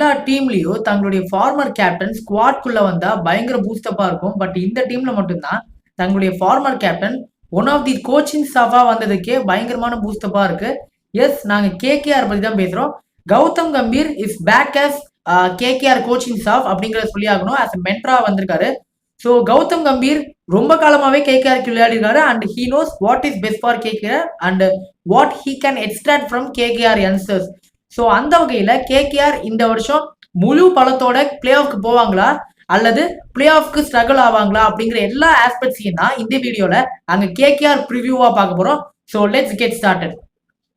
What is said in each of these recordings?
எல்லா டீம்லயும் தங்களுடைய former captain ஸ்குவாட்குள்ள வந்தா பயங்கர பூஸ்டப்பா இருக்கும். பட் இந்த டீம்ல மட்டும்தான் தங்களுடைய former captain one of the coaching ஸ்டாஃபா வந்ததுக்கே பயங்கரமான பூஸ்டப்பா இருக்கு. எஸ் நாங்க கேகேஆர் பத்தி தான் பேசுறோம். Gautam Gambhir is back as KKR coaching staff அப்படிங்கறத சொல்லி ஆகணும். As மென்ட்ரா வந்திருக்காரு. ஸோ கௌதம் கம்பீர் ரொம்ப காலமாவே கேகேஆருக்கு விளையாடிருக்காரு and he knows what is best for KKR and what he can extract from KKR youngsters so அந்த வகையில கேகேஆர் இந்த வருஷம் முழு பலத்தோட பிளே ஆஃப்க்கு போவாங்களா? அல்லது பிளே ஆஃப்க்கு ஸ்ட்ரகிள் ஆவாங்களா? அப்படிங்கிற எல்லா ஆஸ்பெக்ட்ஸையும் தான் இந்த வீடியோல அங்க கேகேஆர் ப்ரிவியூவா பார்க்க போறோம். So let's get started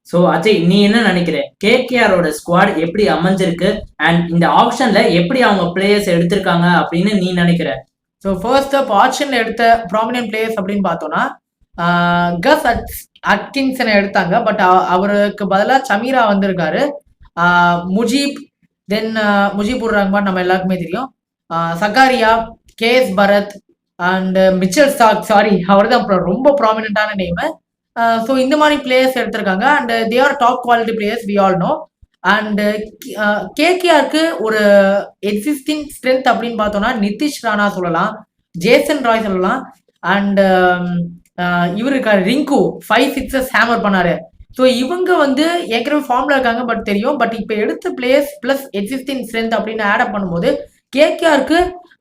so Ajay நீ என்ன நினைக்கிற? கேகேஆரோட ஸ்குவாட் எப்படி அமைஞ்சிருக்கு? அண்ட் இந்த ஆப்ஷன்ல எப்படி அவங்க பிளேயர்ஸ் எடுத்திருக்காங்க அப்படின்னு நீ நினைக்கிற? ஸோ ஃபர்ஸ்ட் அப் ஆப்ஷன்ல எடுத்த ப்ராமினன்ட் பிளேயர்ஸ் அப்படின்னு பார்த்தோம்னா கஸ் அட்கின்சனை எடுத்தாங்க பட் அவருக்கு பதிலாக சமீரா வந்திருக்காரு. முஜீப் தென் முஜீபுர் ரஹ்மான் நம்ம எல்லாருக்குமே தெரியும். Sakariya KS Bharat and Mitchell Starc sorry அவர் தான் ரொம்ப ப்ராமினென்ட்டான நேமு ஸோ இந்த மாதிரி பிளேயர்ஸ் எடுத்திருக்காங்க. And they are top quality players we all know and கேகேஆருக்கு ஒரு எக்ஸிஸ்டிங் ஸ்ட்ரென்த் அப்படின்னு பார்த்தோம்னா நிதிஷ் ராணா சொல்லலாம் ஜேசன் ராய் சொல்லலாம். அண்ட் இவர் இருக்காரு ரிங்கு. ஃபைவ் சிக்ஸஸ் ஹேமர் பண்ணாரு. ஸோ இவங்க வந்து ஏற்கனவே ஃபார்ம்ல இருக்காங்க பட் தெரியும். பட் இப்போ எடுத்த பிளேயர்ஸ் பிளஸ் எக்ஸிஸ்டிங் ஸ்ட்ரென்த் அப்படின்னு ஆட் அப் பண்ணும்போது கேகேஆருக்கு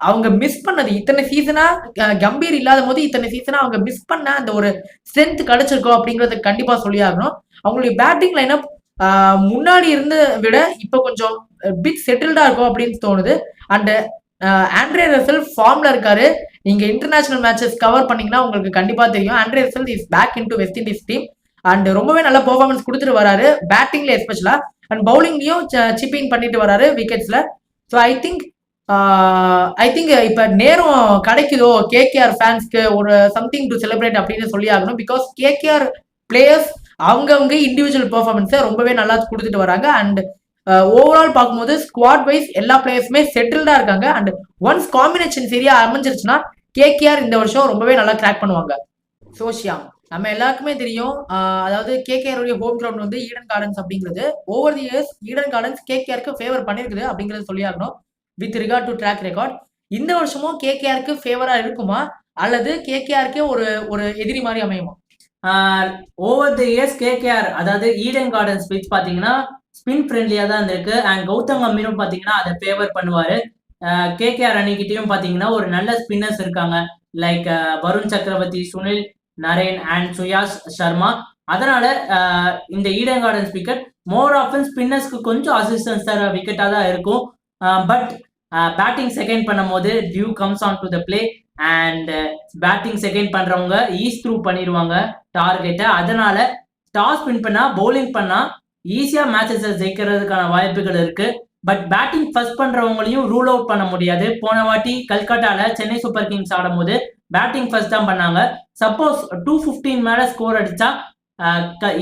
அவங்க மிஸ் பண்ணது இத்தனை சீசனா கம்பீர் இல்லாத போது இத்தனை சீசனா அவங்க மிஸ் பண்ண அந்த ஒரு ஸ்ட்ரென்த் கிடைச்சிருக்கோம் அப்படிங்கறத கண்டிப்பா சொல்லி ஆகணும் அவங்களுடைய பேட்டிங் லைனப் முன்னாடி இருந்த விட இப்போ கொஞ்சம் பிட் செட்டில்டா இருக்கும் அப்படின்னு தோணுது. அண்ட் ஆண்ட்ரே ரசல் ஃபார்ம்ல இருக்காரு. நீங்க இன்டர்நேஷனல் மேட்சஸ் கவர் பண்ணீங்கன்னா உங்களுக்கு கண்டிப்பா தெரியும். Andre Russell is back in to West Indies team and ரொம்பவே நல்ல பெர்ஃபார்மன்ஸ் கொடுத்துட்டு வராரு. பேட்டிங்ல எஸ்பெஷலா அண்ட் பவுலிங்லயும் சிப்பிங் பண்ணிட்டு வராரு விக்கெட்ஸ்ல so I think I think இப்ப நேரம் கிடைக்குதோ? கேகேஆர் ஃபேன்ஸ்க்கு ஒரு சம்திங் டு செலிப்ரேட் அப்படின்னு சொல்லி ஆகணும். பிகாஸ் கேகேஆர் பிளேயர்ஸ் அவங்கவுங்க இண்டிவிஜுவல் பெர்ஃபார்மன்ஸை ரொம்பவே நல்லா கொடுத்துட்டு வராங்க. அண்ட் ஓவரால் பார்க்கும்போது ஸ்குவாட் வைஸ் எல்லா பிளேயர்ஸுமே செட்டில்டா இருக்காங்க. அண்ட் ஒன்ஸ் காம்பினேஷன் சரியா அமைஞ்சிருச்சுன்னா கேகேஆர் இந்த வருஷம் ரொம்பவே நல்லா கிராக் பண்ணுவாங்க. சோஷியாம் நம்ம எல்லாருக்குமே தெரியும். அதாவது கேகேஆருடைய ஹோம் கிரவுண்ட் வந்து ஈடன் கார்டன்ஸ் அப்படிங்கிறது. Over the years Eden Gardens கேகேஆருக்கு favour பண்ணிருக்குது அப்படிங்கறது சொல்லி ஆகணும். With regard to track record இந்த வருஷமும் கேகேஆருக்கு ஃபேவரா இருக்குமா? அல்லது கேகேஆருக்கே ஒரு ஒரு எதிரி மாதிரி அமையுமா? ஓவர் தி இயர்ஸ் கேகேஆர் அதாவது ஈடன் கார்டன்ஸ் ஸ்பிச் பாத்தீங்கன்னா ஸ்பின் ஃப்ரெண்ட்லியா தான் இருந்திருக்கு அண்ட் கௌதம் கம்பீரும் பாத்தீங்கன்னா அதை ஃபேவர் பண்ணுவாரு. கேகேஆர் அணிக்கிட்டையும் பாத்தீங்கன்னா ஒரு நல்ல ஸ்பின்னர்ஸ் இருக்காங்க. Like Varun Chakravarthy Sunil Narine and Suyash Sharma. அதனால இந்த Eden Gardens wicket more often ஸ்பின்னர்ஸ்க்கு கொஞ்சம் அசிஸ்டன்ஸ் தர விக்கெட்டா தான் இருக்கும். பட் பேட்டிங் செகண்ட் பண்ணும்போது dew comes on to the play and batting second பண்றவங்க ஈஸ் த்ரூ பண்ணிடுவாங்க டார்கெட்டை அதனால டாஸ் வின் பண்ணா பவுலிங் பண்ணா ஈஸியா மேட்சஸை ஜெயிக்கிறதுக்கான வாய்ப்புகள் இருக்கு. பட் பேட்டிங் ஃபர்ஸ்ட் பண்றவங்களையும் ரூல் அவுட் பண்ண முடியாது. போன வாட்டி கல்கட்டால சென்னை சூப்பர் கிங்ஸ் ஆடும் போது பேட்டிங் ஃபர்ஸ்ட் தான் பண்ணாங்க. சப்போஸ் டூ ஃபிஃப்டீன் மேல ஸ்கோர் அடிச்சா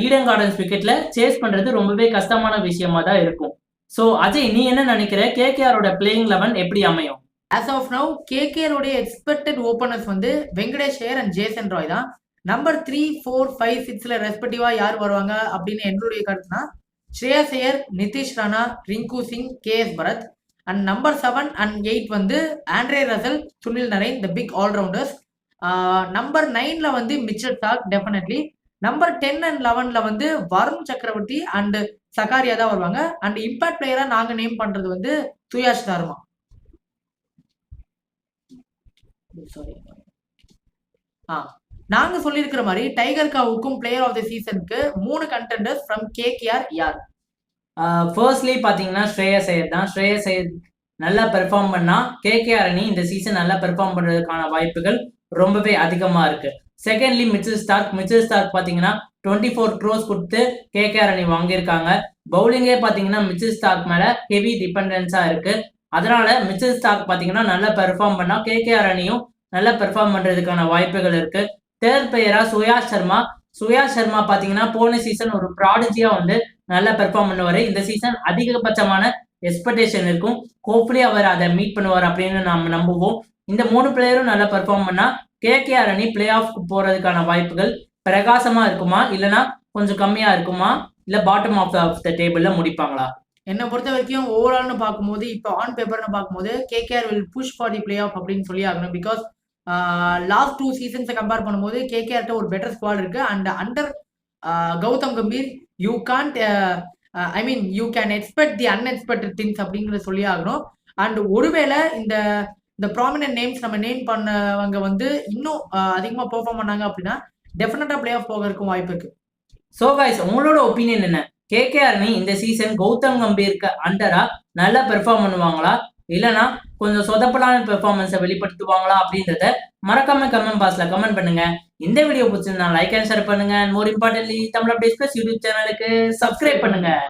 ஈடன் கார்டன்ஸ் விக்கெட்ல சேஸ் பண்றது ரொம்பவே கஷ்டமான விஷயமா தான் இருக்கும். ஸோ அஜய் நீ என்ன நினைக்கிற? கேகேஆரோட பிளேயிங் லெவன் எப்படி அமையும்? ஆஸ் ஆஃப் நவ் கேகேஆருடைய எக்ஸ்பெக்டட் ஓப்பனர்ஸ் வந்து Venkatesh Iyer and Jason Roy தான். நம்பர் த்ரீ ஃபோர் ஃபைவ் சிக்ஸ்ல ரெஸ்பெக்டிவா யார் வருவாங்க அப்படின்னு என்னுடைய கருத்துனா Shreyas Iyer Nitish Rana Rinku Singh K S Bharat. And number seven and eight வந்து Andre Russell Sunil Narine the big allrounders number நைன்ல வந்து Mitchell Starc definitely number ten and லெவன்ல வந்து வருண் சக்கரவர்த்தி அண்ட் சகாரியா தான் வருவாங்க. அண்ட் இம்பாக்ட் பிளேயரா நாங்க name பண்றது வந்து துயாஷ் தர்மா சாரி ஆ. நாங்க சொல்லியிருக்கிற மாதிரி டைகர் காவுக்கும் பிளேயர் ஆஃப் த சீசனுக்கு மூணு கண்டெண்டர்ஸ் ஃப்ரம் கேகேஆர் யார் ஃபர்ஸ்ட்லி பார்த்தீங்கன்னா ஸ்ரேயா ஐயர் தான். ஸ்ரேயா ஐயர் நல்லா பெர்ஃபார்ம் பண்ணா கேகேஆர் அணி இந்த சீசன் நல்லா பெர்ஃபார்ம் பண்ணுறதுக்கான வாய்ப்புகள் ரொம்பவே அதிகமாக இருக்கு. Secondly Mitchell Starc Mitchell Starc பார்த்தீங்கன்னா டுவெண்ட்டி ஃபோர் க்ரோஸ் கொடுத்து கேகேஆர் அணி வாங்கியிருக்காங்க. பவுலிங்கே பார்த்தீங்கன்னா மிச்சல் ஸ்டார்க் மேலே ஹெவி டிபெண்டன்ஸாக இருக்கு. அதனால மிச்சல் ஸ்டார்க் பார்த்தீங்கன்னா நல்லா பெர்ஃபார்ம் பண்ணால் கேகேஆர் அணியும் நல்லா பெர்ஃபார்ம் பண்ணுறதுக்கான வாய்ப்புகள் இருக்குது தேர்ட் பிளேயரா சுயாஷ் சர்மா. சுயாஷ் சர்மா பாத்தீங்கன்னா போன சீசன் ஒரு ப்ராடஜியா வந்து நல்லா பெர்ஃபார்ம் பண்ணுவாரு. இந்த சீசன் அதிகபட்சமான எக்ஸ்பெக்டேஷன் இருக்கும். ஹோப்ஃபுல்லி அவர் அதை மீட் பண்ணுவார் அப்படின்னு நாம் நம்புவோம். இந்த மூணு பிளேயரும் நல்லா பெர்ஃபார்ம் பண்ணா கேகேஆர் அணி பிளே ஆஃப்க்கு போறதுக்கான வாய்ப்புகள் பிரகாசமா இருக்குமா? இல்லைன்னா கொஞ்சம் கம்மியா இருக்குமா? இல்ல பாட்டம் ஆஃப் ஆஃப் த டேபிள்ல முடிப்பாங்களா? என்ன பொறுத்த வரைக்கும் ஓவரால்னு பார்க்கும்போது இப்போ ஆன் பேப்பர்னு பார்க்கும்போது KKR will push for the play off அப்படின்னு சொல்லி ஆகணும். பிகாஸ் லாஸ்ட் டூ சீசன்ஸை கம்பேர் பண்ணும்போது கேகேஆர்ட்ட ஒரு பெட்டர் ஸ்குவாட் இருக்கு. And under Gautam Gambhir you can't I mean you can expect the unexpected things அப்படிங்கிறத சொல்லி ஆகணும். அண்ட் ஒருவேளை இந்த இந்த ப்ராமினன்ட் நேம்ஸ் நம்ம நேம் பண்ணவங்க வந்து இன்னும் அதிகமாக பெர்ஃபார்ம் பண்ணாங்க அப்படின்னா டெஃபினட்டாக பிளே ஆஃப் போகிறதுக்கும் வாய்ப்பு இருக்கு. சோ கைஸ் உங்களோட ஒப்பீனியன் என்ன? கேகேஆர்னி இந்த சீசன் கௌதம் கம்பீருக்கு அண்டரா நல்லா பெர்ஃபார்ம் பண்ணுவாங்களா? இல்லனா கொஞ்சம் சொதப்பலான பெர்ஃபார்மன்ஸை வெளிப்படுத்துவாங்களா அப்படின்றத மறக்காம கமெண்ட் பாக்ஸ்ல கமெண்ட் பண்ணுங்க. இந்த வீடியோ பிடிச்சிருந்தா லைக் அண்ட் ஷேர் பண்ணுங்க. More importantly Tamil updates YouTube சேனலுக்கு சப்ஸ்கிரைப் பண்ணுங்க.